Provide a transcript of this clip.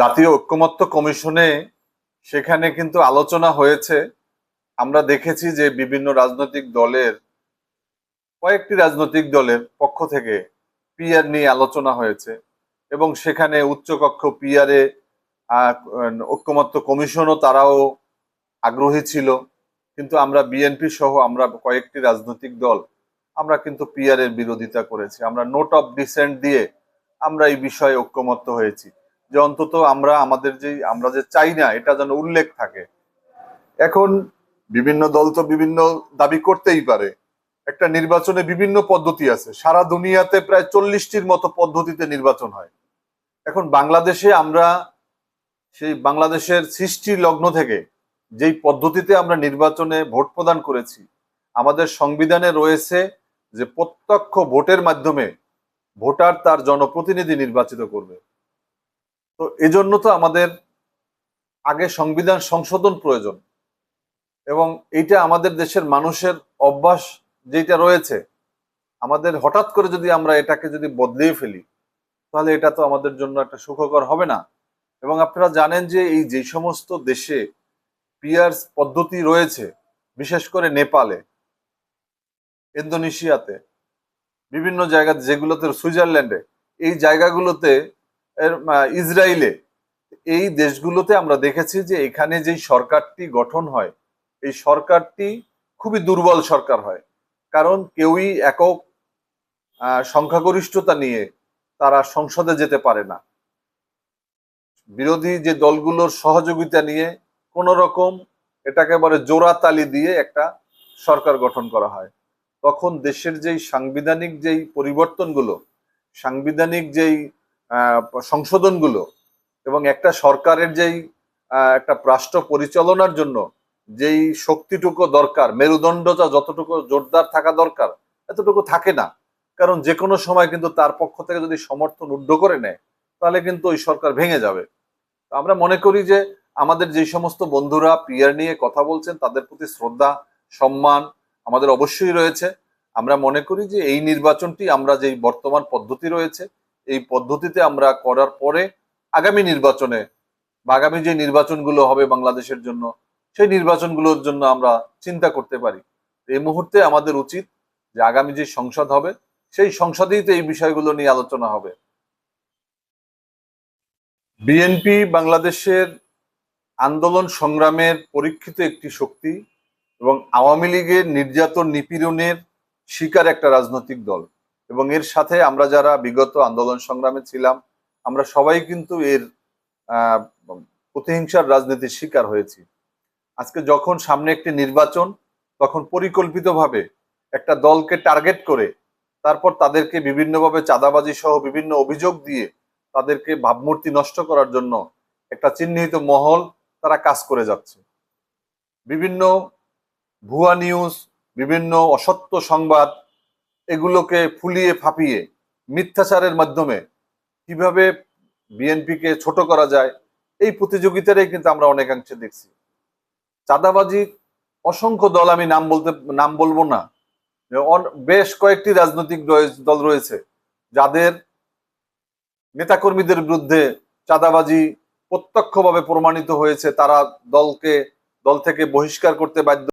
জাতীয় ঐক্যমত্য কমিশনে সেখানে কিন্তু আলোচনা হয়েছে। আমরা দেখেছি যে বিভিন্ন রাজনৈতিক দলের, কয়েকটি রাজনৈতিক দলের পক্ষ থেকে পিআর নিয়ে আলোচনা হয়েছে এবং সেখানে উচ্চকক্ষ পিআরে ঐক্যমত্য কমিশনও তারাও আগ্রহী ছিল। কিন্তু আমরা বিএনপি সহ আমরা কয়েকটি রাজনৈতিক দল, আমরা কিন্তু পিআর এর বিরোধিতা করেছি। আমরা নোট অফ ডিসেন্ট দিয়ে আমরা এই বিষয়ে ঐক্যমত্য হয়েছি। যে অন্তত আমরা আমাদের যে, আমরা যে চাই না, এটা যেন উল্লেখ থাকে। এখন বিভিন্ন দল তো বিভিন্ন দাবি করতেই পারে। একটা নির্বাচনে বিভিন্ন পদ্ধতি আছে। সারা দুনিয়াতে প্রায় চল্লিশটির মতো পদ্ধতিতে নির্বাচন হয়। এখন বাংলাদেশে আমরা সেই বাংলাদেশের সৃষ্টি লগ্ন থেকে যেই পদ্ধতিতে আমরা নির্বাচনে ভোট প্রদান করেছি, আমাদের সংবিধানে রয়েছে যে প্রত্যক্ষ ভোটের মাধ্যমে ভোটার তার জনপ্রতিনিধি নির্বাচিত করবে। তো এজন্য তো আমাদের আগে সংবিধান সংশোধন প্রয়োজন। এবং এইটা আমাদের দেশের মানুষের অভ্যাস যেটা রয়েছে, আমাদের হঠাৎ করে যদি আমরা এটাকে যদি বদলিয়ে ফেলি, তাহলে এটা তো আমাদের জন্য একটা সুখকর হবে না। এবং আপনারা জানেন যে এই যে সমস্ত দেশে পিয়ার্স পদ্ধতি রয়েছে, বিশেষ করে নেপালে, ইন্দোনেশিয়াতে, বিভিন্ন জায়গা যেগুলোতে, সুইজারল্যান্ডে, এই জায়গাগুলোতে ইসরায়েলে। এই দেশগুলোতে আমরা দেখেছি যে এখানে যেই সরকারটি গঠন হয়, এই সরকারটি খুবই দুর্বল সরকার হয়। কারণ কেউই একক সংখ্যাগরিষ্ঠতা নিয়ে তারা সংসদে যেতে পারে না। বিরোধী যে দলগুলোর সহযোগিতা নিয়ে কোন রকম এটাকে বলে জোড়া তালি দিয়ে একটা সরকার গঠন করা হয়। তখন দেশের যেই সাংবিধানিক যেই পরিবর্তনগুলো, সাংবিধানিক যেই সংশোধনগুলো এবং একটা সরকারের যেই একটা রাষ্ট্র পরিচালনার জন্য যেই শক্তিটুকু দরকার, মেরুদণ্ডটা যতটুকু জোরদার থাকা দরকার, এতটুকু থাকে না। কারণ যে কোনো সময় কিন্তু তার পক্ষ থেকে যদি সমর্থন উদ্ধ করে নেয়, তাহলে কিন্তু ওই সরকার ভেঙে যাবে। আমরা মনে করি যে আমাদের যে সমস্ত বন্ধুরা পিয়ার নিয়ে কথা বলছেন, তাদের প্রতি শ্রদ্ধা, সম্মান আমাদের অবশ্যই রয়েছে। আমরা মনে করি যে এই নির্বাচনটি, আমরা যেই বর্তমান পদ্ধতি রয়েছে এই পদ্ধতিতে আমরা করার পরে আগামী নির্বাচনে বা আগামী যে নির্বাচনগুলো হবে বাংলাদেশের জন্য, সেই নির্বাচনগুলোর জন্য আমরা চিন্তা করতে পারি। এই মুহূর্তে আমাদের উচিত যে আগামী যে সংসদ হবে, সেই সংসদেই তো এই বিষয়গুলো নিয়ে আলোচনা হবে। বিএনপি বাংলাদেশের আন্দোলন সংগ্রামের পরীক্ষিত একটি শক্তি এবং আওয়ামী লীগের নির্যাতন নিপীড়নের শিকার একটা রাজনৈতিক দল। এবং এর সাথে আমরা যারা বিগত আন্দোলন সংগ্রামে ছিলাম, আমরা সবাই কিন্তু এর প্রতিহিংসার রাজনীতির শিকার হয়েছি। আজকে যখন সামনে একটি নির্বাচন, তখন পরিকল্পিতভাবে একটা দলকে টার্গেট করে, তারপর তাদেরকে বিভিন্নভাবে চাঁদাবাজি সহ বিভিন্ন অভিযোগ দিয়ে তাদেরকে ভাবমূর্তি নষ্ট করার জন্য একটা চিহ্নিত মহল তারা কাজ করে যাচ্ছে। বিভিন্ন ভুয়া নিউজ, বিভিন্ন অসত্য সংবাদ এগুলোকে ফুলিয়ে ফাঁপিয়ে মিথ্যাচারের মাধ্যমে কীভাবে বিএনপিকে ছোট করা যায়, এই প্রতিযোগিতাটাই কিন্তু আমরা অনেকাংশে দেখছি। চাঁদাবাজি, অসংখ্য দল আমি নাম বলতে, নাম বলব না বেশ কয়েকটি রাজনৈতিক দল রয়েছে, যাদের নেতাকর্মীদের বিরুদ্ধে চাঁদাবাজি প্রত্যক্ষভাবে প্রমাণিত হয়েছে, তারা দলকে, দল থেকে বহিষ্কার করতে বাধ্য